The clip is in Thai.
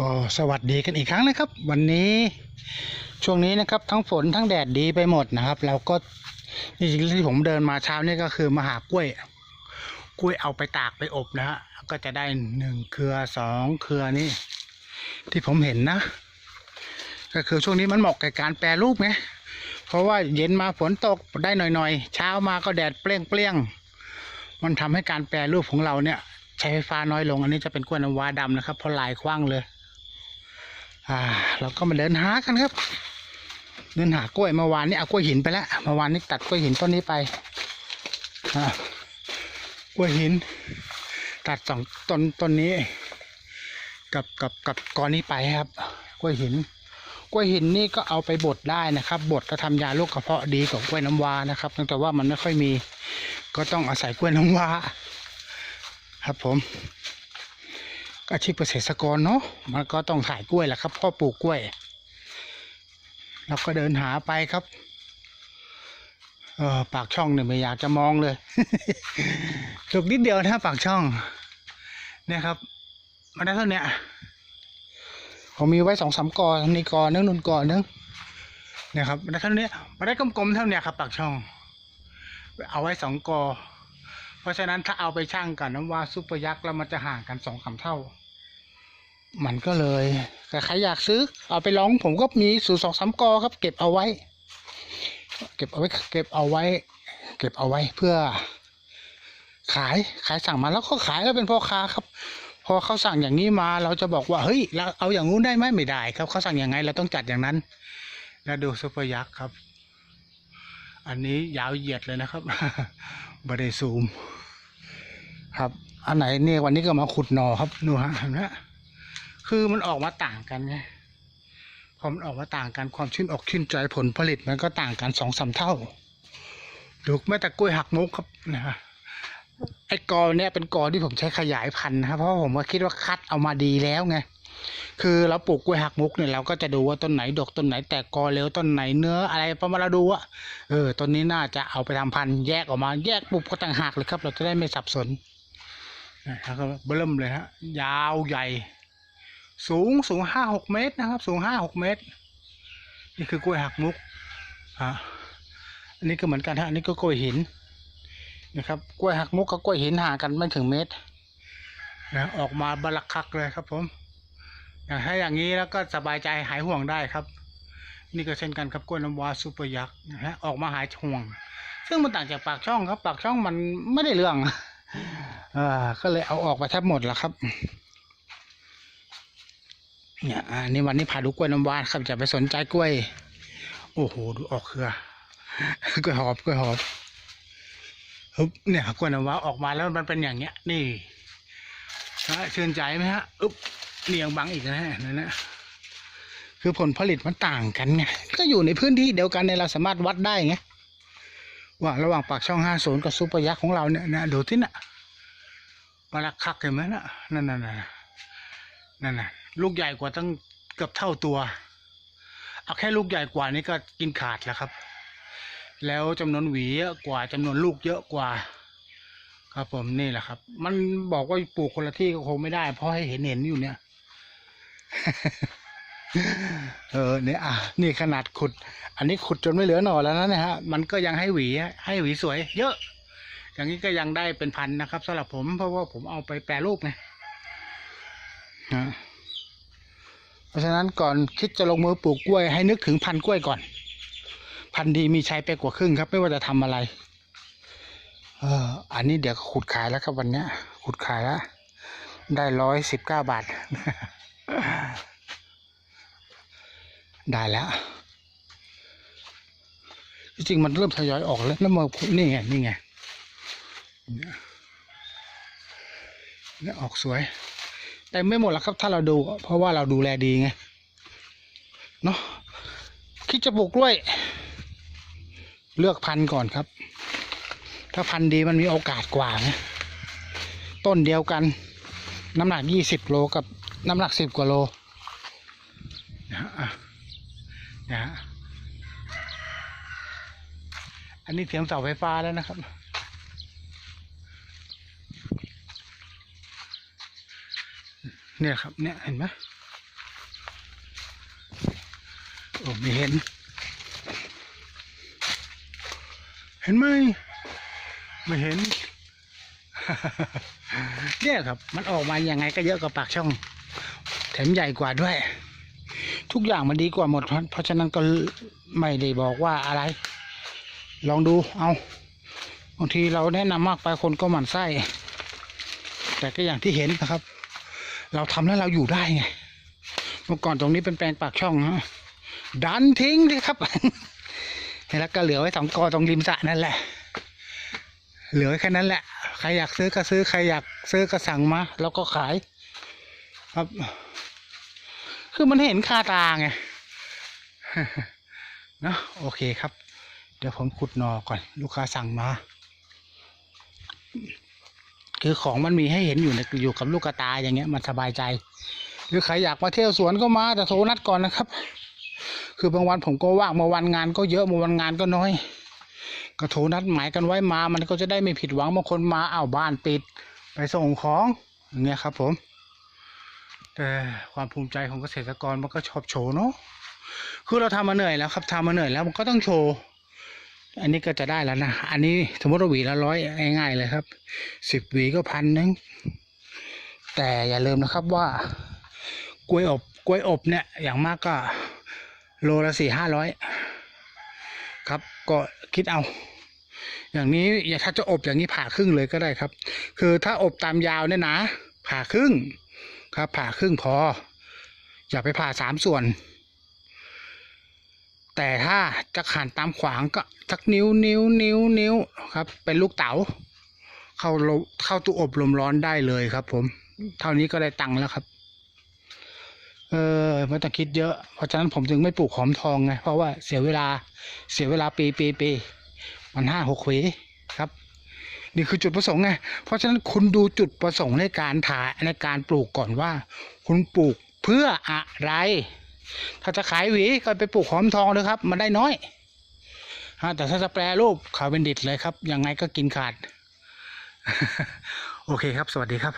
ก็สวัสดีกันอีกครั้งนะครับ วันนี้ช่วงนี้นะครับ ทั้งฝนทั้งแดดดีไปหมดนะครับ เราก็จริงๆที่ผมเดินมาเช้านี่ก็คือมาหากล้วย กล้วยเอาไปตากไปอบนะฮะก็จะได้หนึ่งเครือสองเครือนี่ที่ผมเห็นนะ ก็คือช่วงนี้มันเหมาะกับการแปรรูปไงเพราะว่าเย็นมาฝนตกได้หน่อยๆ เช้ามาก็แดดเปรี้ยงๆมันทำให้การแปรรูปของเราเนี่ยใช้ไฟฟ้าน้อยลง อันนี้จะเป็นกล้วยน้ำว้าดำนะครับเพราะลายกว้างเลย อ่าเราก็มาเดินหากันครับ เดินหากล้วยเมื่อวานนี้เอากล้วยหินไปแล้วเมื่อวานนี้ตัดกล้วยหินต้นนี้ไปกล้วยหิน ตัดสองต้นต้นนี้ กับกับกับกอนี้ไปครับกล้วยหินกล้วยหินนี่ก็เอาไปบดได้นะครับบดก็ทำยาโรคกระเพาะดีกว่ากล้วยน้ำว้านะครับแต่ว่ามันไม่ค่อยมี ก็ต้องอาศัยกล้วยน้ำว้า ครับผม อาชีพเกษตรกรเนาะมันก็ต้องขายกล้วยแหละครับพ่อปลูกกล้วยเราก็เดินหาไปครับ เออปากช่องเนี่ยไม่อยากจะมองเลยถูกนิดเดียวนะปากช่องเนี่ยครับมาได้เท่านี้ผมมีไว้สองสามกอนี่กอนึงนุนกอนึงเนี่ยครับมาได้เท่านี้มาได้กลมๆเท่าเนี้ยครับปากช่อง เอาไว้สองกอ เพราะฉะนั้นถ้าเอาไปช่างกับน้ำว่าซุปเปอร์ยักษ์แล้วมันจะห่างกันสองสามเท่า มันก็เลยแต่ใครอยากซื้อ เอาไปลองผมก็มีสูตรสองสามกอครับ เก็บเอาไว้ เก็บเอาไว้ เก็บเอาไว้ เก็บเอาไว้เพื่อ ขายขายสั่งมาแล้วก็ขายแล้วเป็นพ่อค้าครับ พอเขาสั่งอย่างนี้มา เราจะบอกว่าเฮ้ยเราเอาอย่างงู้นได้ไหมไม่ได้ครับเขาสั่งอย่างไงเราต้องจัดอย่างนั้น แล้วดูซุปเปอร์ยักษ์ครับ อันนี้ยาวเหยียดเลยนะครับบได้ซูม ครับ อันไหนเนี่ยวันนี้ก็มาขุดหนอครับดูฮะเห็นไหม คือมันออกมาต่างกันไงพอมันออกมาต่างกันความชื่นอกชื่นใจผลผลิตมันก็ต่างกันสองสามเท่าดูแม้แต่กล้วยหักมุกครับนะฮะไอ้กอเนี่ยเป็นกอที่ผมใช้ขยายพันธุ์นะครับเพราะว่าผมก็คิดว่าคัดเอามาดีแล้วไงคือเราปลูกกล้วยหักมุกเนี่ยเราก็จะดูว่าต้นไหนดกต้นไหนแตกกอเร็วต้นไหนเนื้ออะไรประมาณเราดูว่าเออต้นนี้น่าจะเอาไปทำพันธุ์แยกออกมาแยกปุ๊บก็ต่างหากเลยครับ เราจะได้ไม่สับสนนะครับเบิ่มเลยฮะยาวใหญ่ สูงสูงห้าหกเมตรนะครับ สูงห้าหกเมตร นี่คือกล้วยหักมุกฮะอันนี้ก็เหมือนกันฮะอันนี้ก็กล้วยหินนะครับกล้วยหักมุกกับกล้วยหินห่างกันไม่ถึงเมตรนะออกมาบลักคักเลยครับ ผมอย่างถ้าอย่างนี้แล้วก็สบายใจหายห่วงได้ครับ นี่ก็เช่นกันครับกล้วยน้ำว้าซูเปอร์ยักษ์นะฮะออกมาหายห่วง ซึ่งมันต่างจากปากช่องครับ ปากช่องมันไม่ได้เรื่องอ่าก็เลยเอาออกไปแทบหมดแล้วครับ เนี่ยอันนี้วันนี้พาดูกล้วยน้ำว้าครับจะไปสนใจกล้วย โอ้โหดูออกเครือกล้วยหอบกล้วยหอบฮึบเนี่ยกล้วยน้ำว้าออกมาแล้วมันเป็นอย่างเงี้ย นี่ชื่นใจไหมฮะอึ๊บเนียงบังอีกนะฮะนั่นนะคือผลผลิตมันต่างกันไงก็อยู่ในพื้นที่เดียวกันเนี่ยเราสามารถวัดได้ไงว่าระหว่างปากช่องห้าศูนย์กับซูเปอร์ยักษ์ของเราเนี่ยนะดูที่น่ะมาละคักเห็นไหมน่ะนั่นน่ะนั่นน่ะนั่นน่ะ ลูกใหญ่กว่าตั้งเกือบเท่าตัว เอาแค่ลูกใหญ่กว่านี้ก็กินขาดแล้วครับ แล้วจำนวนหวีเยอะกว่าจำนวนลูกเยอะกว่า ครับผมนี่แหละครับ มันบอกว่าปลูกคนละที่ก็คงไม่ได้ เพราะให้เห็นเห็นอยู่เนี่ย เออเนี่ยอะนี่ขนาดขุด อันนี้ขุดจนไม่เหลือหน่อแล้วนะนี่ยฮะ มันก็ยังให้หวีให้หวีสวย เยอะ อย่างนี้ก็ยังได้เป็นพันนะครับสำหรับผมเพราะว่าผมเอาไปแปรรูปไงนะ เพราะฉะนั้นก่อนคิดจะลงมือปลูกกล้วยให้นึกถึงพันกล้วยก่อน พันดีมีใช้ไปกว่าครึ่งครับ ไม่ว่าจะทำอะไร เอออันนี้เดี๋ยวขุดขายแล้วครับวันเนี้ย ขุดขายแล้วได้ร้อยสิบเก้าบาท ได้แล้วจริงมันเริ่มทยอยออกแล้วแล้วมานี่ไงนี่ไงนี่ยเนี่ยออกสวย แต่ไม่หมดแล้วครับ ถ้าเราดู เพราะว่าเราดูแลดีไงเนาะคิดจะปลูกกล้วย เลือกพันธุ์ก่อนครับ ถ้าพันธุ์ดีมันมีโอกาสกว่านะต้นเดียวกัน น้ำหนักยี่สิบโลกับน้ำหนักสิบกว่าโลนะฮะอะนะฮะอันนี้เสียงเสาไฟฟ้าแล้วนะครับ เนี่ยครับเนี่ยเห็นไหมโอ้ไม่เห็น เห็นไหมไม่เห็น เนี่ยครับ มันออกมายังไงก็เยอะกว่าปากช่อง แถมใหญ่กว่าด้วย ทุกอย่างมันดีกว่าหมด เพราะฉะนั้นก็ไม่ได้บอกว่าอะไร ลองดูเอาบางทีเราแนะนำมากไปคนก็หมั่นไส้แต่ก็อย่างที่เห็นนะครับ เราทำแล้วเราอยู่ได้ไง เมื่อก่อนตรงนี้เป็นแปลงปากช่องฮะดันทิ้งเลยครับ แล้วก็เหลือไว้สองกอตรงริมสระนั่นแหละ เหลือแค่นั้นแหละ ใครอยากซื้อก็ซื้อ ใครอยากซื้อก็สั่งมา แล้วก็ขาย ครับ คือมันเห็นคาตาไงเนอะโอเคครับ เดี๋ยวผมขุดนอก่อน ลูกค้าสั่งมา คือของมันมีให้เห็นอยู่ในอยู่กับลูกกระตาอย่างเงี้ยมันสบายใจ หรือใครอยากมาเที่ยวสวนก็มาแต่โทรนัดก่อนนะครับ คือบางวันผมก็ว่างบางวันงานก็เยอะบางวันงานก็น้อย ก็โทรนัดหมายกันไว้มา มันก็จะได้ไม่ผิดหวังบางคนมาอ้าวบ้านปิด ไปส่งของอย่างเงี้ยครับ ผมแต่ความภูมิใจของเกษตรกรมันก็ชอบโชว์เนาะคือเราทำมาเหนื่อยแล้วครับทำมาเหนื่อยแล้วมันก็ต้องโชว์ อันนี้ก็จะได้แล้วนะ อันนี้สมมติว่าหวีละร้อยง่ายๆเลยครับ สิบหวีก็พันหนึง แต่อย่าลืมนะครับว่ากล้วยอบกล้วยอบเนี่ยอย่างมากก็โลละสี่ห้าร้อยครับก็คิดเอา อย่างนี้อย่าถ้าจะอบอย่างนี้ผ่าครึ่งเลยก็ได้ครับ คือถ้าอบตามยาวเนี่ยนะผ่าครึ่งครับผ่าครึ่งพอ อย่าไปผ่าสามส่วน แต่ถ้าจะขันตามขวางก็สักนิ้วนิ้วนิ้วนิ้วครับ เป็นลูกเต๋าเข้าเข้าตู้อบลมร้อนได้เลยครับ ผม เท่านี้ก็ได้ตังค์แล้วครับ เออไม่ต้องคิดเยอะ เพราะฉะนั้นผมจึงไม่ปลูกหอมทองไง เพราะว่าเสียเวลาเสียเวลาปีปีปีมันห้าหกหวีครับ นี่คือจุดประสงค์ไง เพราะฉะนั้นคุณดูจุดประสงค์ในการถ่ายในการปลูกก่อนว่า คุณปลูกเพื่ออะไร ถ้าจะขายหวีก็ไปปลูกหอมทองเลยครับ มันได้น้อยฮะแต่ถ้าจะแปรรูปขาวเป็นดิดเลยครับ ยังไงก็กินขาด โอเคครับ สวัสดีครับ